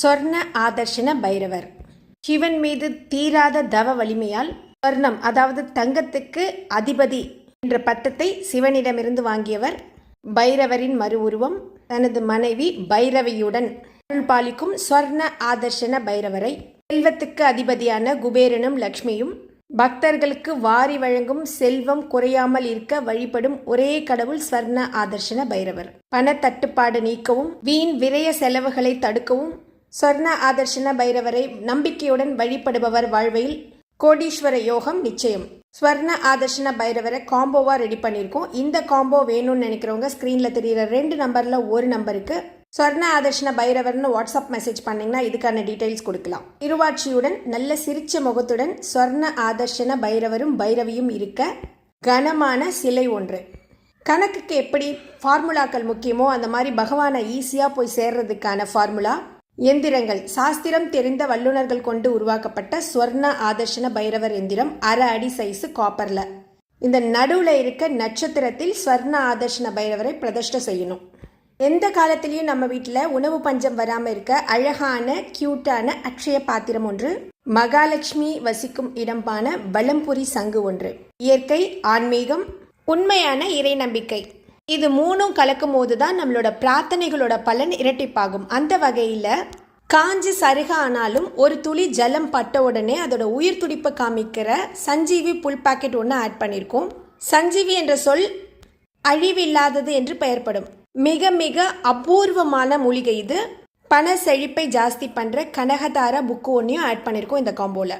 சொர்ண ஆதர்ஷன பைரவர். சிவன் மீது தீராத தவ வலிமையால் சொர்ணம் அதாவது தங்கத்துக்கு அதிபதி என்ற பட்டத்தை சிவனிடமிருந்து வாங்கியவர் பைரவரின் மறு உருவம். தனது மனைவி பைரவியுடன் பாலிக்கும் ஸ்வர்ண ஆதர்ஷன பைரவரை செல்வத்துக்கு அதிபதியான குபேரனும் லக்ஷ்மியும் பக்தர்களுக்கு வாரி வழங்கும் செல்வம் குறையாமல் இருக்க வழிபடும் ஒரே கடவுள் ஸ்வர்ண ஆதர்ஷன பைரவர். பண தட்டுப்பாடு நீக்கவும் வீண் விரய செலவுகளை தடுக்கவும் சொர்ண ஆதர்ஷன பைரவரை நம்பிக்கையுடன் வழிபடுபவர் வாழ்வையில் கோடீஸ்வர யோகம் நிச்சயம். ஸ்வர்ண ஆதர்ஷன பைரவரை காம்போவாக ரெடி பண்ணியிருக்கோம். இந்த காம்போ வேணும்னு நினைக்கிறவங்க ஸ்க்ரீனில் தெரிகிற ரெண்டு நம்பரில் ஒரு நம்பருக்கு ஸ்வர்ண ஆதர்ஷன பைரவர்னு வாட்ஸ்அப் மெசேஜ் பண்ணிங்கன்னா இதுக்கான டீட்டெயில்ஸ் கொடுக்கலாம். இருவாட்சியுடன் நல்ல சிரிச்ச முகத்துடன் ஸ்வர்ண ஆதர்ஷன பைரவரும் பைரவியும் இருக்க கனமான சிலை ஒன்று. கணக்குக்கு எப்படி ஃபார்முலாக்கள் முக்கியமோ அந்த மாதிரி பகவானை ஈஸியாக போய் சேர்றதுக்கான ஃபார்முலா எந்திரங்கள். சாஸ்திரம் தெரிந்த வல்லுநர்கள் கொண்டு உருவாக்கப்பட்ட ஸ்வர்ண ஆதர்ஷன பைரவர் எந்திரம் அரை அடி சைஸு காப்பரில். இந்த நடுவில் இருக்க நட்சத்திரத்தில் ஸ்வர்ண ஆதர்ஷன பைரவரை பிரதிஷ்ட செய்யணும். எந்த காலத்திலையும் நம்ம வீட்டில் உணவு பஞ்சம் வராமல் இருக்க அழகான கியூட்டான அக்ஷய பாத்திரம் ஒன்று மகாலட்சுமி வசிக்கும் இடம்பான பலம்புரி சங்கு ஒன்று. இயற்கை ஆன்மீகம் உண்மையான இறை நம்பிக்கை. இது மூணும் கலக்கும் போது தான் நம்மளோட பிரார்த்தனைகளோட பலன் இரட்டிப்பாகும். அந்த வகையில் காஞ்சி சருக ஆனாலும் ஒரு துளி ஜலம் பட்ட உடனே அதோட உயிர் துடிப்பை காமிக்கிற சஞ்சீவி புல் பாக்கெட் ஒன்று ஆட் பண்ணியிருக்கோம் சஞ்சீவி என்ற சொல் அழிவில்லாதது என்று பெயர்படும். மிக மிக அபூர்வமான மூலிகை இது. பண செழிப்பை ஜாஸ்தி பண்ணுற கனகதார புக்கு ஒன்றையும் ஆட் பண்ணியிருக்கோம் இந்த காம்போவில்